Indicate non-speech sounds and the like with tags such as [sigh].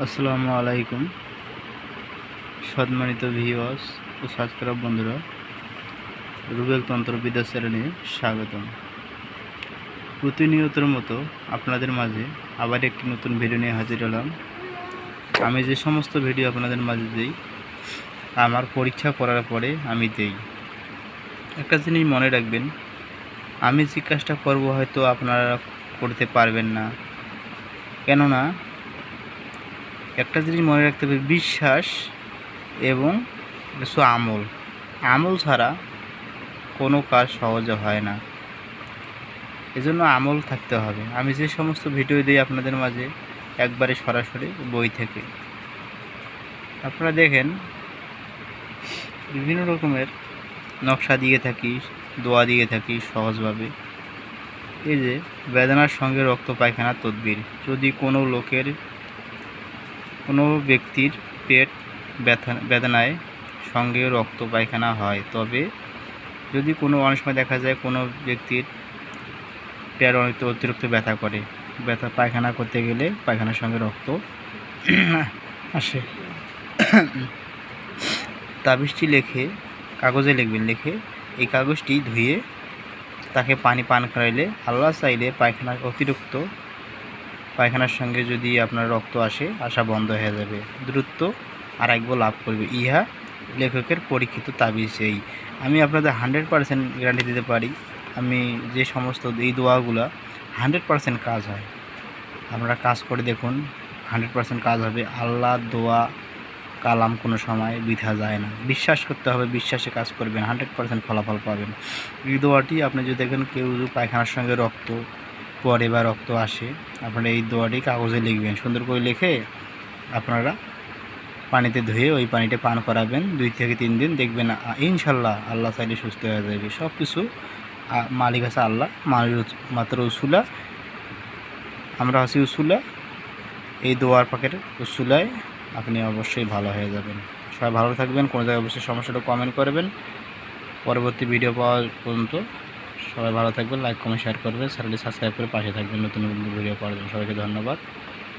আসসালামু আলাইকুম, সম্মানিত ভিওয়ার্স ও সাবস্ক্রাইব বন্ধুরা, রুবেল তন্ত্রবিদ্যা চ্যানেলে স্বাগতম। প্রতিনিয়তের মতো আপনাদের মাঝে আবার একটি নতুন ভিডিও নিয়ে হাজির হলাম। আমি যে সমস্ত ভিডিও আপনাদের মাঝে দিই, আমার পরীক্ষা করার পরে আমি দেই। একটা জিনিস মনে রাখবেন, আমি যে কাজটা করব হয়তো আপনারা করতে পারবেন না। কেননা একটা জিনিস মনে রাখতে হবে, বিশ্বাস এবং কিছু আমল। আমল ছাড়া কোনো কাজ সহজে হয় না। এজন্য আমল থাকতে হবে। আমি যে সমস্ত ভিডিও দিই আপনাদের মাঝে, একবারে সরাসরি বই থেকে। আপনারা দেখেন, বিভিন্ন রকমের নকশা দিয়ে থাকি, দোয়া দিয়ে থাকি সহজভাবে। এই যে, বেদনার সঙ্গে রক্ত পায়খানা, তদবির। যদি কোনো লোকের কোনো ব্যক্তির পেট ব্যথা, বেদনায় সঙ্গে রক্ত পায়খানা হয়। তবে যদি কোনো অনেক সময় দেখা যায় কোনো ব্যক্তির পেট অনেক অতিরিক্ত ব্যথা করে, ব্যথা পায়খানা করতে গেলে পায়খানার সঙ্গে রক্ত [clears throat] আসে। তাবিজটি লেখে, কাগজে লিখবেন, লিখে এই কাগজটি ধুয়ে তাকে পানি পান করাইলে আল্লাহ চাইলে পায়খানার অতিরিক্ত পায়খানার সঙ্গে যদি আপনার রক্ত আসে আসা বন্ধ হয়ে যাবে। দ্রুত আরোগ্য লাভ করবে। ইহা লেখকের পরীক্ষিত তাবিজ এই। আমি আপনাদের হান্ড্রেড পারসেন্ট গ্যারান্টি দিতে পারি। আমি যে সমস্ত এই দোয়াগুলো হান্ড্রেড পারসেন্ট কাজ হয়। আপনারা কাজ করে দেখুন, হান্ড্রেড পারসেন্ট কাজ হবে। আল্লাহ দোয়া, কালাম কোনো সময় বিধা যায় না। বিশ্বাস করতে হবে, বিশ্বাসে কাজ করবেন, হান্ড্রেড পারসেন্ট ফলাফল পাবেন। এই দোয়াটি আপনি যদি দেখেন, কেউ পায়খানার সঙ্গে রক্ত পরে বা রক্ত আসে, আপনারা এই দোয়াটি কাগজে লিখবেন। সুন্দর করে লিখে আপনারা পানিতে ধুয়ে ওই পানিটা পান করাবেন। দুই থেকে তিন দিন দেখবেন ইনশাল্লাহ আল্লাহ চাইলে সুস্থ হয়ে যাবে। সব কিছু মালিক আছে আল্লাহ মালিক মাত্র উসুলা। আমরা আছি উসুলা। এই দোয়ার পাকের উসুলায় আপনি অবশ্যই ভালো হয়ে যাবেন। সবাই ভালো থাকবেন। কোনো জায়গায় অবশ্যই সমস্যাটা কমেন্ট করবেন। পরবর্তী ভিডিও পাওয়া পর্যন্ত সবাই ভালো থাকবেন লাইক কমেন্ট শেয়ার করবেন। চ্যানেলটি সাবস্ক্রাইব করে পাশে থাকবেন। নতুন নতুন ভিডিও পাওয়ার জন্য সবাইকে ধন্যবাদ।